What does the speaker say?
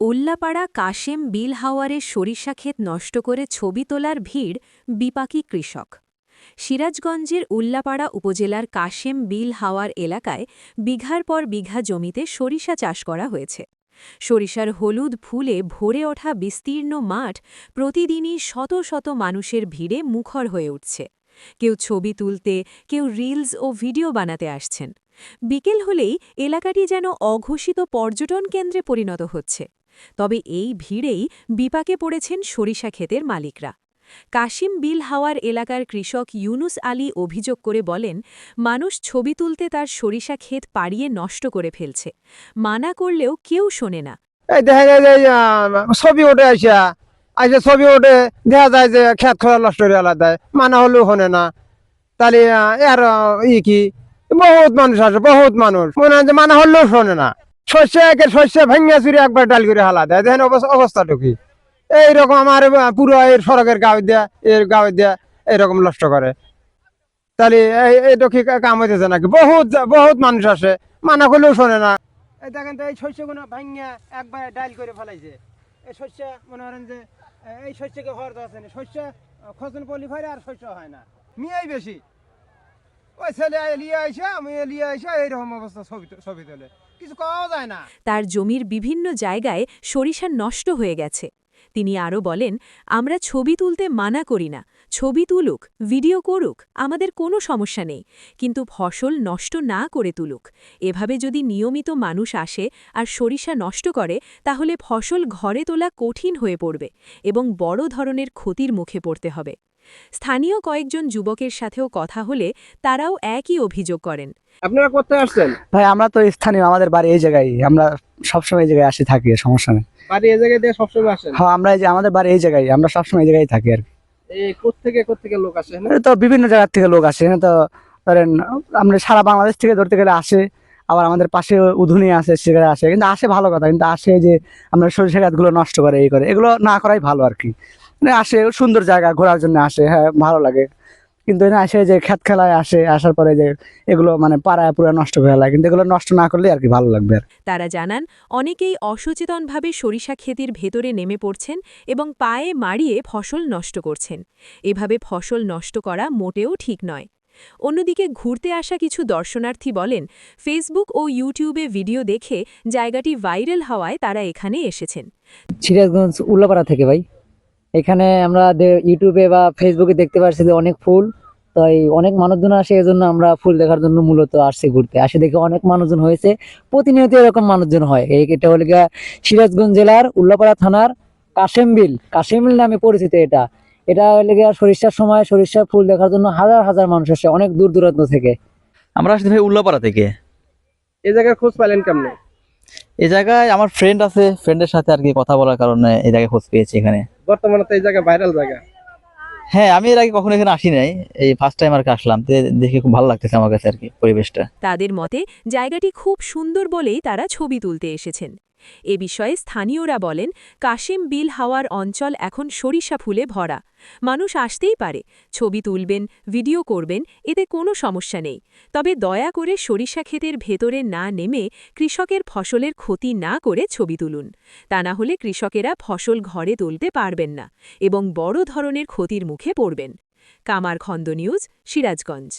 উল্লাপাড়া কাশেম বিল হাওয়ারের সরিষা ক্ষেত নষ্ট করে ছবি তোলার ভিড় বিপাকী কৃষক। সিরাজগঞ্জের উল্লাপাড়া উপজেলার কাশেম বিল হাওয়ার এলাকায় বিঘার পর বিঘা জমিতে সরিষা চাষ করা হয়েছে। সরিষার হলুদ ফুলে ভরে ওঠা বিস্তীর্ণ মাঠ প্রতিদিনই শত শত মানুষের ভিড়ে মুখর হয়ে উঠছে। কেউ ছবি তুলতে, কেউ রিলস ও ভিডিও বানাতে আসছেন। বিকেল হলেই এলাকাটি যেন অঘোষিত পর্যটন কেন্দ্রে পরিণত হচ্ছে। তবে এই ভিড়েই বিপাকে পড়েছেন সরিষা ক্ষেতের মালিকরা। কাশিম বিল হাওয়ার এলাকার কৃষক ইউনুস আলী অভিযোগ করে বলেন, মানুষ ছবি তুলতে তার সরিষা ক্ষেত পাড়িয়ে নষ্ট করে ফেলছে। মানা করলেও কেউ শোনে না। দেখা যায় ছবি ওঠে আইসা আইসা ছবি ওঠে দেখা যায় যে খেত খোলা নষ্ট করে আলাদা মানা হলেও হনে না। তাহলে আহ, এর ই কি? বহুত মানুষ আছে বহুত মানুষ। মনে হয় যে মানা হলেও শোনে না। শস্য একের শস্য ভাঙিয়া চুরি একবার ডাল করে হালা দেয়। দেখেন অবস্থা অবস্থাটা কি? এইরকম আমার পুরো এর সড়কের গাঁও দিয়া এর গাঁও দিয়া এইরকম নষ্ট করে। তাহলে এই- এইটা কি কাম হইতেছে নাকি? বহুত বহুত মানুষ আসে। মানা করলেও শোনে না। দেখেন তো এই শস্যগুলো ভাঙিয়া একবার ডাইল করে ফেলাইছে। শস্য, মনে করেন যে, এই শস্যকে হওয়ার আছে না। শস্য, খজন খসন পলি ফেরে আর শস্য হয় না। মিয়াই বেশি। ওই ছেলে আইসা মেয়ে আইসা, এইরকম অবস্থা ছবি ছবি তোলে। কিছু যায় না। তার জমির বিভিন্ন জায়গায় সরিষা নষ্ট হয়ে গেছে। তিনি আরও বলেন, আমরা ছবি তুলতে মানা করি না। ছবি তুলুক, ভিডিও করুক, আমাদের কোনো সমস্যা নেই। কিন্তু ফসল নষ্ট না করে তুলুক। এভাবে যদি নিয়মিত মানুষ আসে আর সরিষা নষ্ট করে, তাহলে ফসল ঘরে তোলা কঠিন হয়ে পড়বে এবং বড় ধরনের ক্ষতির মুখে পড়তে হবে। স্থানীয় কয়েকজন যুবকের সাথেও কথা হলে তারাও একই অভিযোগ করেন। আপনারা কোথায় আসছেন? ভাই আমরা তো স্থানীয় আমাদের বাড়ি এই জায়গায় আমরা সবসময় এই জায়গায় আসি থাকি সমস্যা নেই। বাড়ি এই জায়গায় দিয়ে সবসময় আসেন? হ্যাঁ আমরা এই যে আমাদের বাড়ি এই জায়গায় আমরা সবসময় এই জায়গায় থাকি আর কি। এই কোথেকে কোথেকে লোক আসে এখানে? তো বিভিন্ন জায়গার থেকে লোক আসে এখানে তো ধরেন আমরা সারা বাংলাদেশ থেকে ধরতে গেলে আসে আবার আমাদের পাশে উধুনি আসে সেখানে আসে কিন্তু আসে ভালো কথা কিন্তু আসে যে আমরা সরিষা গাছগুলো নষ্ট করে এই করে এগুলো না করাই ভালো আর কি। মানে আসে সুন্দর জায়গা ঘোরার জন্য আসে হ্যাঁ ভালো লাগে। কিন্তু এখানে আসে যে খেত খেলায় আসে আসার পরে যে এগুলো মানে পাড়ায় পুরো নষ্ট করে লাগে কিন্তু এগুলো নষ্ট না করলে আর কি ভালো লাগবে আর। তারা জানান অনেকেই অসচেতনভাবে সরিষা ক্ষেতির ভেতরে নেমে পড়ছেন এবং পায়ে মারিয়ে ফসল নষ্ট করছেন। এভাবে ফসল নষ্ট করা মোটেও ঠিক নয়। অন্যদিকে ঘুরতে আসা কিছু দর্শনার্থী বলেন ফেসবুক ও ইউটিউবে ভিডিও দেখে জায়গাটি ভাইরাল হওয়ায় তারা এখানে এসেছেন। সিরাজগঞ্জ উল্লাপাড়া থেকে ভাই। এখানে আমরা ইউটিউবে বা ফেসবুকে দেখতে পাচ্ছি যে অনেক ফুল। তাই অনেক মানুষজন আসে এজন্য আমরা ফুল দেখার জন্য মূলত আসছি ঘুরতে। আসে দেখে অনেক মানুষজন হয়েছে প্রতিনিয়ত এরকম মানুষজন হয়। এই এটা হলো গিয়া সিরাজগঞ্জ জেলার উল্লাপাড়া থানার কাশেমবিল। কাশেমবিল নামে পরিচিত এটা। এটা হলো গিয়া সরিষার সময় সরিষার ফুল দেখার জন্য হাজার হাজার মানুষ আসে অনেক দূর দূরান্ত থেকে। আমরা আসছি ভাই উল্লাপাড়া থেকে। এই জায়গায় খোঁজ পাইলেন কেমনে? এই জায়গায় আমার ফ্রেন্ড আছে ফ্রেন্ডের সাথে আর কি কথা বলার কারণে এই জায়গায় খোঁজ পেয়েছি এখানে। বর্তমানে তো এই জায়গা ভাইরাল জায়গা। হ্যাঁ আমি এর আগে কখনো এখানে আসি নাই। এই ফার্স্ট টাইম আর কি আসলাম। দেখে খুব ভালো লাগতেছে আমার কাছে আর কি পরিবেশটা। তাদের মতে জায়গাটি খুব সুন্দর বলেই তারা ছবি তুলতে এসেছেন। এ বিষয়ে স্থানীয়রা বলেন, কাশিম বিল হাওয়ার অঞ্চল এখন সরিষা ফুলে ভরা। মানুষ আসতেই পারে, ছবি তুলবেন, ভিডিও করবেন, এতে কোনো সমস্যা নেই। তবে দয়া করে সরিষা ক্ষেতের ভেতরে না নেমে কৃষকের ফসলের ক্ষতি না করে ছবি তুলুন। তা না হলে কৃষকেরা ফসল ঘরে তুলতে পারবেন না এবং বড় ধরনের ক্ষতির মুখে পড়বেন। কামারখন্দ নিউজ, সিরাজগঞ্জ।